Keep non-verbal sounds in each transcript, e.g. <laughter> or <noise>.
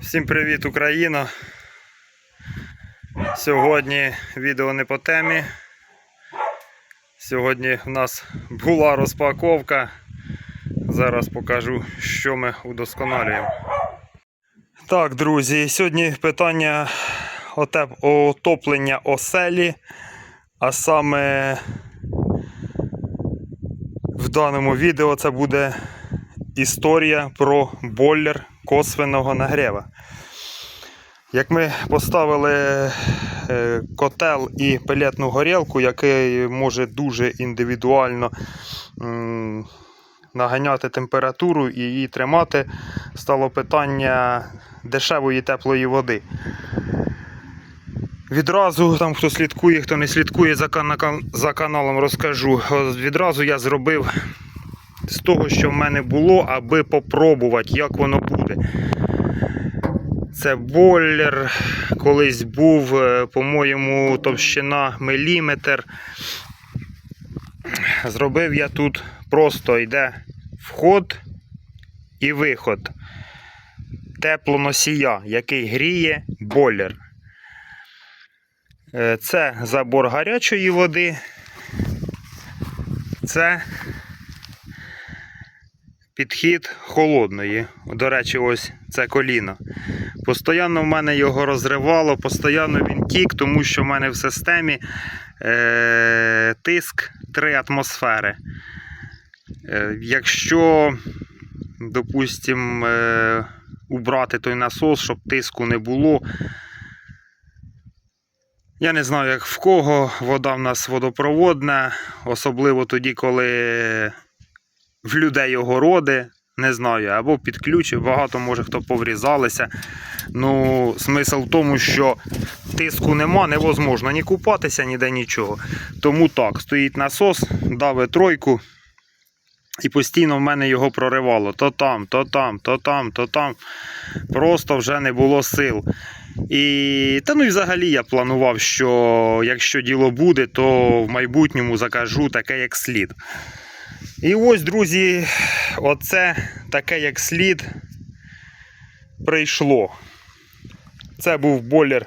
Всім привіт, Україна! Сьогодні відео не по темі. Сьогодні в нас була розпаковка. Зараз покажу, що ми удосконалюємо. Так, друзі, сьогодні питання отоплення оселі, а саме в даному відео це буде історія про бойлер косвенного нагрєва. Як ми поставили е, котел і пелетну горілку, який може дуже індивідуально наганяти температуру і її тримати, стало питання дешевої теплої води. Відразу там хто слідкує, хто не слідкує за, каналом, розкажу. Відразу я зробив з того, що в мене було, аби попробувати, як воно буде. Це бойлер. Колись був, е, по-моєму, товщина міліметр. Зробив я тут просто йде вход і виход теплоносія, який гріє бойлер. Е, Це забор гарячої води. Це підхід холодної. До речі, ось це коліно. Постоянно в мене його розривало, постійно він тік, тому що в мене в системі е, тиск 3 атмосфери. Е, якщо, допустимо, е, убрати той насос, щоб тиску не було. Я не знаю, як в кого вода в нас водопроводна, особливо тоді, коли в людей огороди, не знаю, або під ключ, багато може хто поврізалися. Ну, смисл в тому, що тиску нема, невозможно ні купатися, ніде нічого. Тому так, стоїть насос, дави тройку. І постійно в мене його проривало. То там, то там, то там, то там. Просто вже не було сил. І та ну і взагалі я планував, що якщо діло буде, то в майбутньому закажу таке як слід. І ось, друзі, оце таке як слід прийшло. Це був бойлер,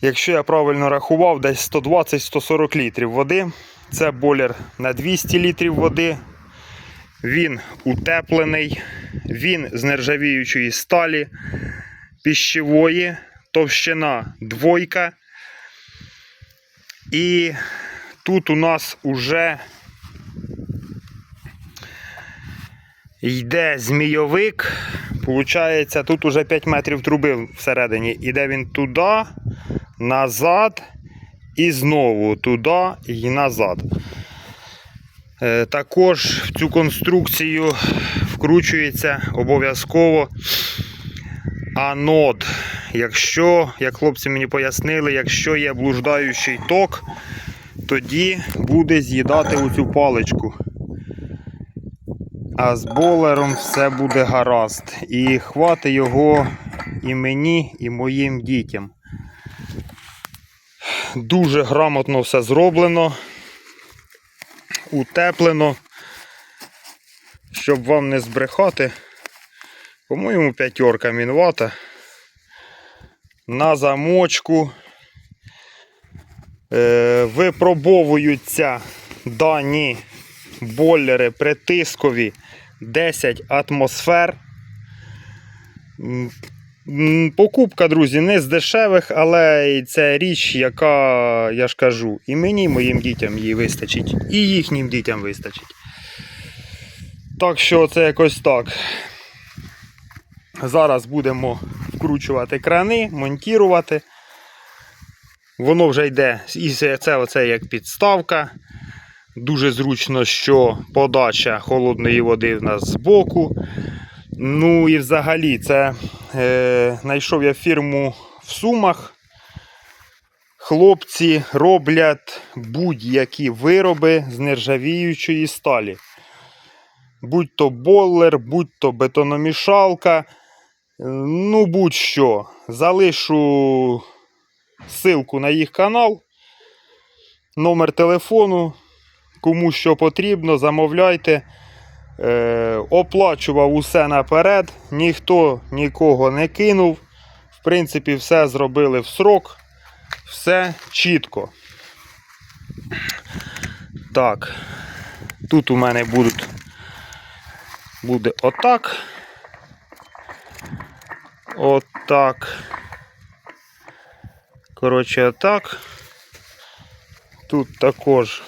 якщо я правильно рахував, десь 120-140 літрів води. Це бойлер на 200 літрів води. Він утеплений, він з нержавіючої сталі, піщевої, товщина двойка. І тут у нас уже йде змійовик. Получається, тут уже 5 метрів труби всередині. Іде він туди, назад і знову туди і назад. Е, Також в цю конструкцію вкручується обов'язково анод. Якщо, як хлопці мені пояснили, якщо є блуждаючий ток, тоді буде з'їдати оцю паличку. А з болером все буде гаразд. І хвати його і мені, і моїм дітям. Дуже грамотно все зроблено, утеплено. Щоб вам не збрехати, по-моєму, п'ятерка мінвата. На замочку е, випробовуються дані бойлери притискові 10 атмосфер. Покупка, друзі, не з дешевих, але це річ, яка, я ж кажу, і мені, і моїм дітям її вистачить, і їхнім дітям вистачить. Так що це якось так. Зараз будемо вкручувати крани, монтувати. Воно вже йде, і це оце як підставка. Дуже зручно, що подача холодної води в нас збоку. Ну і взагалі, це е, знайшов я фірму в Сумах. Хлопці роблять будь-які вироби з нержавіючої сталі. Будь то бойлер, будь то бетономішалка. Ну, будь-що. Залишу ссылку на їх канал, номер телефону. Кому що потрібно, замовляйте. Е, оплачував усе наперед, ніхто нікого не кинув. В принципі, все зробили в срок, все чітко. Так, тут у мене будуть, буде отак. Отак. Коротше, отак. Тут також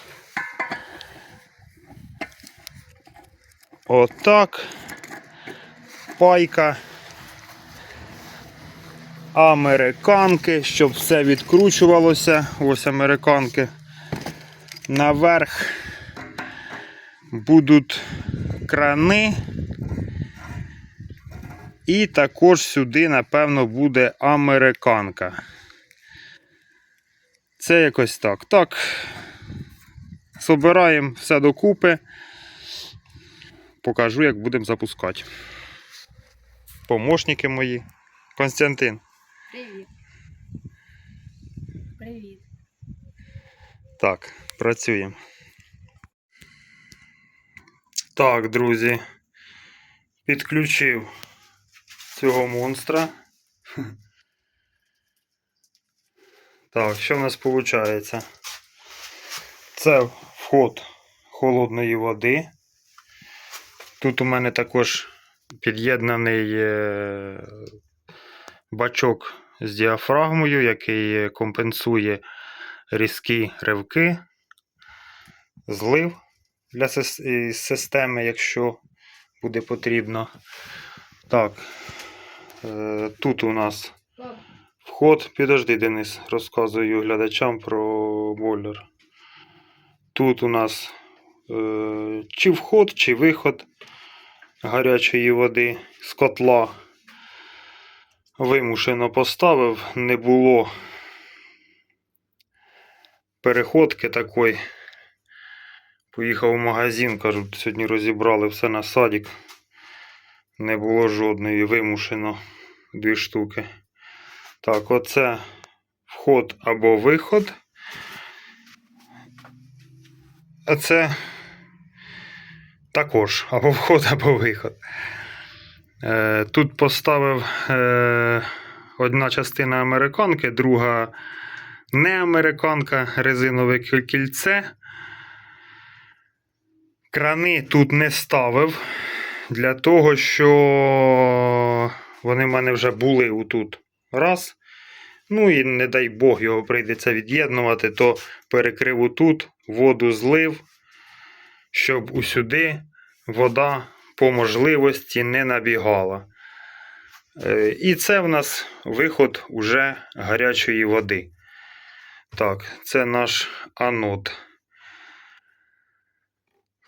отак. Пайка. Американки, щоб все відкручувалося. Ось американки. Наверх будуть крани. І також сюди, напевно, буде американка. Це якось так. Так. Собираємо все докупи. Покажу, як будемо запускати. Помощники мої. Константин. Привіт. Привіт. Так, працюємо. Так, друзі. Підключив цього монстра. <laughs> Так, що в нас виходить? Це вход холодної води. Тут у мене також під'єднаний е, бачок з діафрагмою, який компенсує різкі ривки, злив для системи, якщо буде потрібно. Так, е, тут у нас вход. Підожди, Денис, розказую глядачам про бойлер. Тут у нас е, чи вход, чи виход гарячої води з котла. Вимушено поставив, не було переходки такої. Поїхав в магазин, кажуть, сьогодні розібрали все на садик. Не було жодної, вимушено дві штуки. Так, оце вход або виход. А це також або вход, або виход. Е, тут поставив е, одна частина американки, друга не американка, резинове кільце. Крани тут не ставив для того, що вони в мене вже були отут. Раз. Ну і не дай Бог його прийдеться від'єднувати, то перекрив отут, воду злив, щоб усюди вода по можливості не набігала. Е, І це в нас виход уже гарячої води. Так, це наш анод.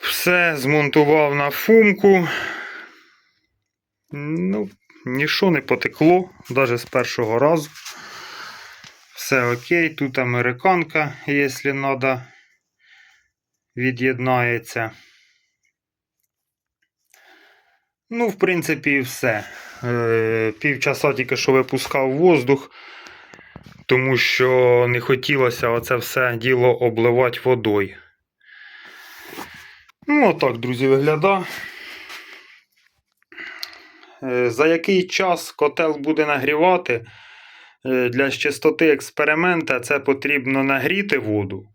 Все змонтував на фумку. Ну, нічого не потекло, навіть з першого разу. Все окей, тут американка, якщо треба, від'єднається. Ну, в принципі, і все. Е, півчаса тільки що випускав воздух, тому що не хотілося оце все діло обливати водою. Ну, отак, друзі, виглядає. Е, За який час котел буде нагрівати? Е, Для чистоти експеримента це потрібно нагріти воду,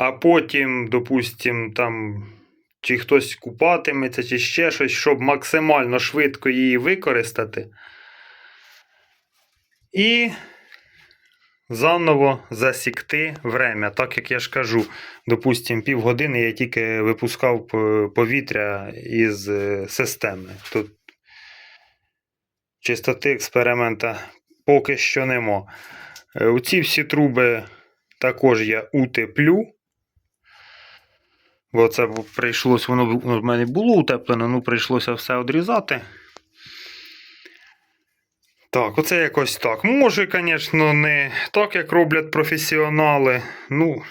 а потім, допустим, там, чи хтось купатиметься, чи ще щось, щоб максимально швидко її використати. І заново засікти время. Так як я ж кажу, допустим, півгодини я тільки випускав повітря із е, системи. Тут чистоти експеримента поки що нема. Е, Оці всі труби також я утеплю. Бо це прийшлось, воно в мене було утеплено, ну прийшлося все одрізати. Так, оце якось так. Може, звісно, не так, як роблять професіонали. Ну.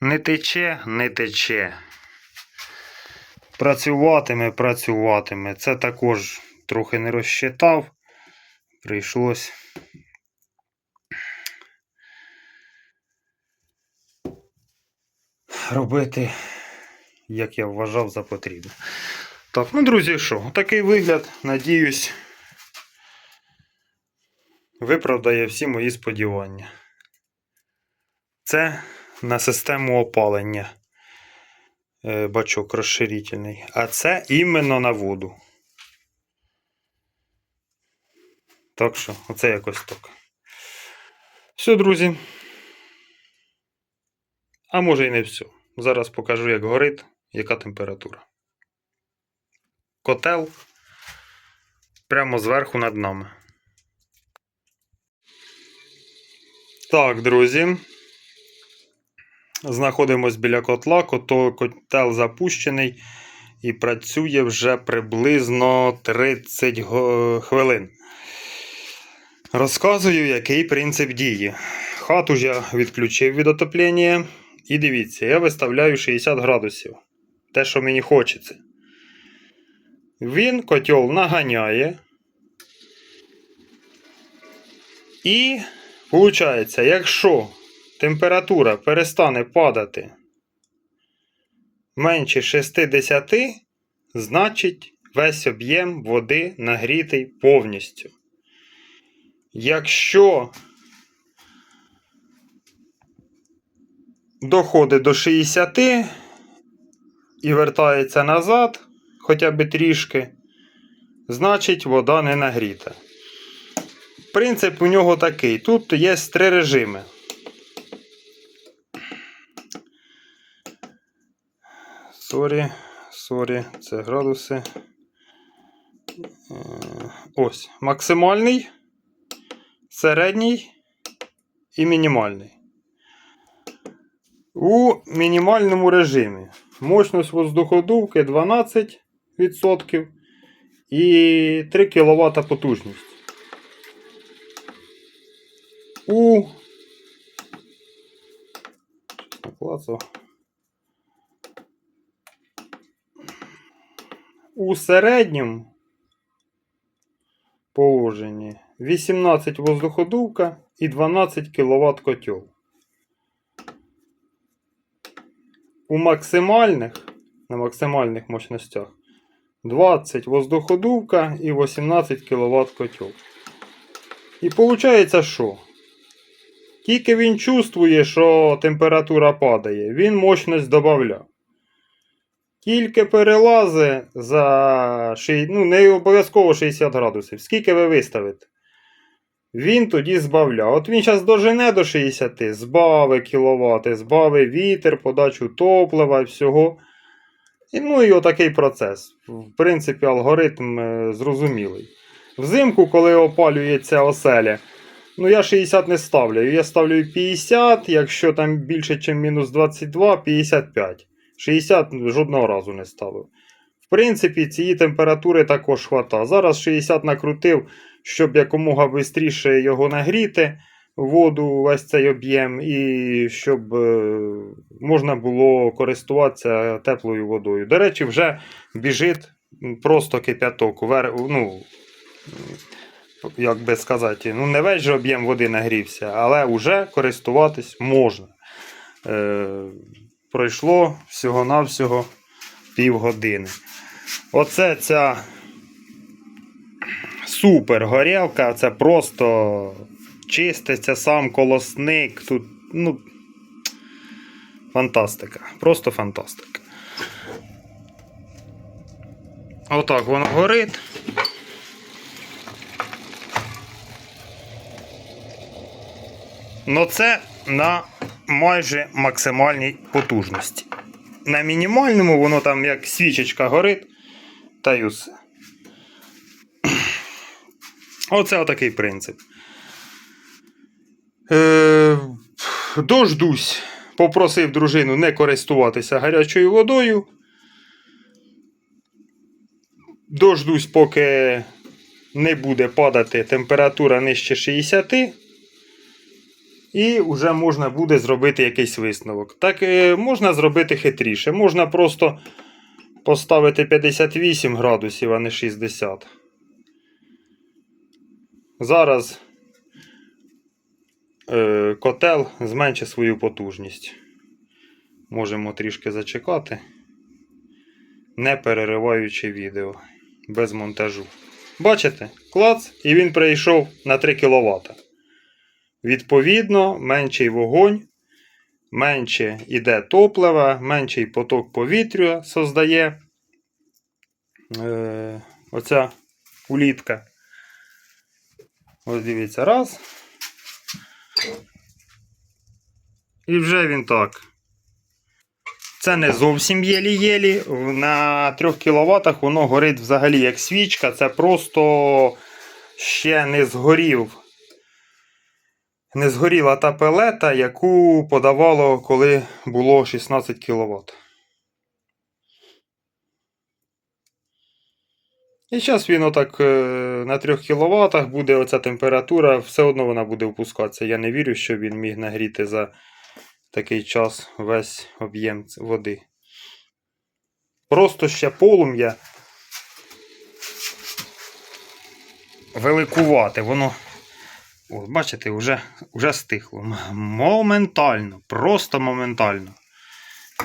Не тече, не тече. Працюватиме, працюватиме. Це також трохи не розчитав. Прийшлось. Робити, як я вважав за потрібне. Так, ну, друзі, що, такий вигляд, надіюсь, виправдає всі мої сподівання. Це на систему опалення е, бачок розширительний, а це іменно на воду. Так що, оце якось так. Все, друзі. А може і не все. Зараз покажу, як горить, яка температура. Котел прямо зверху над нами. Так, друзі. Знаходимось біля котла. Котел запущений і працює вже приблизно 30 го- хвилин. Розказую, який принцип дії. Хату я відключив від отоплення. І дивіться, я виставляю 60 градусів. Те, що мені хочеться. Він котел наганяє. І виходить, якщо температура перестане падати менше 60, значить весь об'єм води нагрітий повністю. Якщо доходить до 60 і вертається назад, хоча б трішки, значить вода не нагріта. Принцип у нього такий: тут є три режими. Сорі, сорі, це градуси. Е, Ось, максимальний, середній і мінімальний. У мінімальному режимі мощність воздуходувки 12% і 3 кВт потужність. У. У середньому положенні 18 воздуходувка і 12 кВт котел. У максимальних, на максимальних мощностях 20 воздуходувка і 18 кВт котел. І виходить, що? Тільки він чувствує, що температура падає, він мощність додає. Тільки перелази за 60, ну, не обов'язково 60 градусів. Скільки ви виставите? Він тоді збавляє. От він зараз дожене до 60, збави кіловати, збави вітер, подачу топлива і всього. І, ну і отакий процес. В принципі, алгоритм е, зрозумілий. Взимку, коли опалюється оселя, ну я 60 не ставлю. Я ставлю 50, якщо там більше, ніж мінус 22, 55. 60 жодного разу не ставив. В принципі, цієї температури також хвата. Зараз 60 накрутив, щоб якомога швидше його нагріти, воду, весь цей об'єм, і щоб е, можна було користуватися теплою водою. До речі, вже біжить просто кип'яток. Ну, як би сказати, ну не весь же об'єм води нагрівся, але вже користуватись можна. Е, пройшло всього-навсього півгодини. Оце ця супер горілка, це просто чиститься сам колосник. Тут, ну, фантастика. Просто фантастика. Отак воно горить. Ну це на майже максимальній потужності. На мінімальному воно там як свічечка горить, та й усе. Оце отакий принцип. Е, дождусь, попросив дружину не користуватися гарячою водою. Дождусь, поки не буде падати температура нижче 60. І вже можна буде зробити якийсь висновок. Так е, можна зробити хитріше. Можна просто поставити 58 градусів, а не 60. Зараз е, котел зменшить свою потужність. Можемо трішки зачекати, не перериваючи відео без монтажу. Бачите? Клац, і він прийшов на 3 кВт. Відповідно, менший вогонь, менше йде топлива, менший поток повітря создає е, оця улітка. Ось дивіться, раз. І вже він так. Це не зовсім єлі-єлі. На 3 кВт воно горить взагалі як свічка. Це просто ще не згорів. Не згоріла та пелета, яку подавало, коли було 16 кВт. І зараз він отак е, на 3 кВт буде оця температура, все одно вона буде впускатися. Я не вірю, що він міг нагріти за такий час весь об'єм води. Просто ще полум'я великувате, воно. О, бачите, вже, вже стихло. Моментально, просто моментально.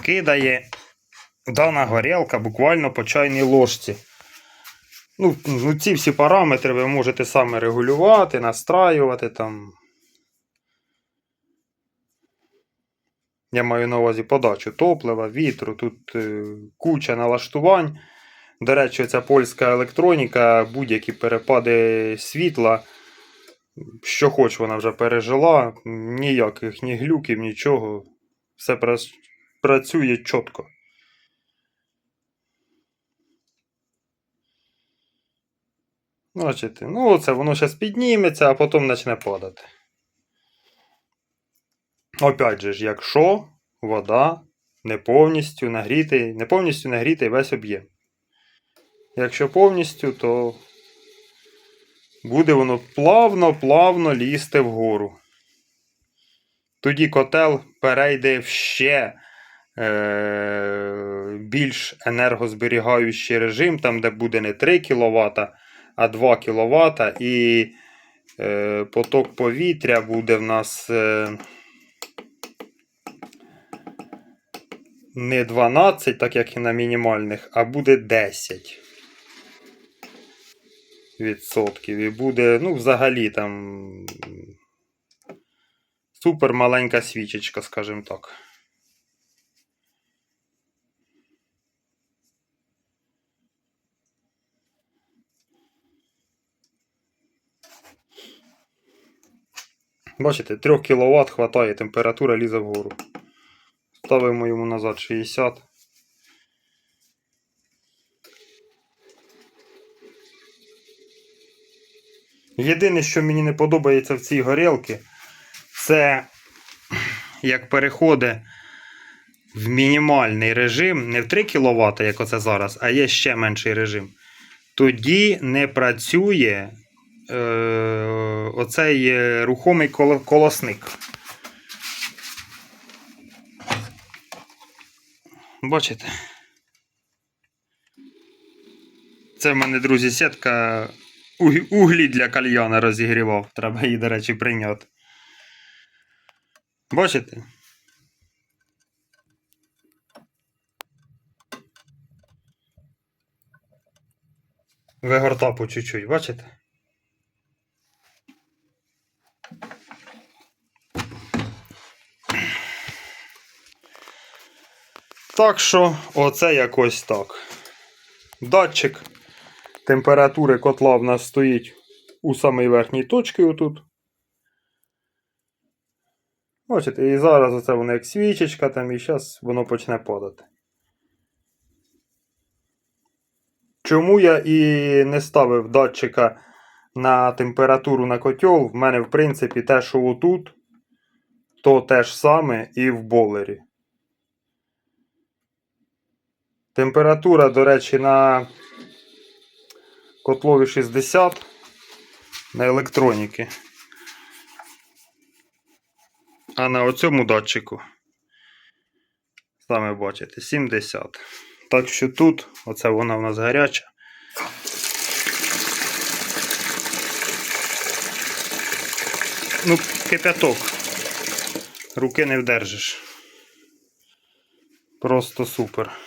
Кидає дана горілка буквально по чайній ложці. Ну, ну, ці всі параметри ви можете саме регулювати, настраювати там. Я маю на увазі подачу топлива, вітру, тут е, куча налаштувань. До речі, ця польська електроніка, будь-які перепади світла, що хоч вона вже пережила, ніяких ні глюків, нічого. Все працює чітко. Бачите, ну оце воно зараз підніметься, а потім почне падати. Опять же ж, якщо вода не повністю нагрітий, не повністю нагрітий весь об'єм. Якщо повністю, то буде воно плавно-плавно лізти вгору. Тоді котел перейде в ще е- більш енергозберігаючий режим, там, де буде не 3 кВт, а 2 кВт, і е- поток повітря буде в нас. Е- не 12, так як і на мінімальних, а буде 10 відсотків. І буде, ну, взагалі там супер маленька свічечка, скажімо так. Бачите, 3 кВт хватає, температура лізе вгору. Ставимо йому назад 60. Єдине, що мені не подобається в цій горілці, це як переходить в мінімальний режим, не в 3 кВт, як оце зараз, а є ще менший режим. Тоді не працює е, оцей рухомий колосник. Бачите? Це в мене, друзі, сітка уг- углі для кальяна розігрівав. Треба її, до речі, прийняти. Бачите? Вигорта по чуть-чуть, бачите? Так що, оце якось так. Датчик температури котла в нас стоїть у самій верхній точці отут. Бачите, і зараз оце воно як свічечка там, і зараз воно почне падати. Чому я і не ставив датчика на температуру на котел? В мене, в принципі, те, що отут, то те ж саме і в болері. Температура, до речі, на котлові 60 на електроніки. А на оцьому датчику, саме бачите, 70. Так що тут, оце вона в нас гаряча. Ну, кипяток. Руки не вдержиш. Просто супер.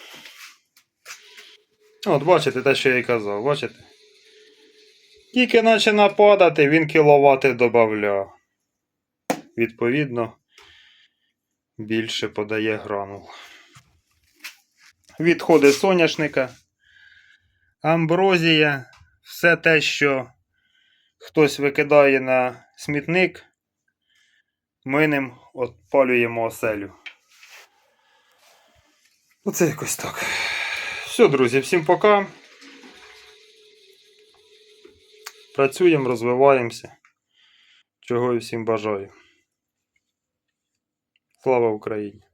От, бачите, те, що я і казав, бачите? Тільки наче нападати, він кіловати додавав. Відповідно, більше подає гранул. Відходи соняшника, амброзія, все те, що хтось викидає на смітник, ми ним отпалюємо оселю. Оце якось так. Все, друзі, всім пока. Працюємо, розвиваємося. Чого і всім бажаю. Слава Україні!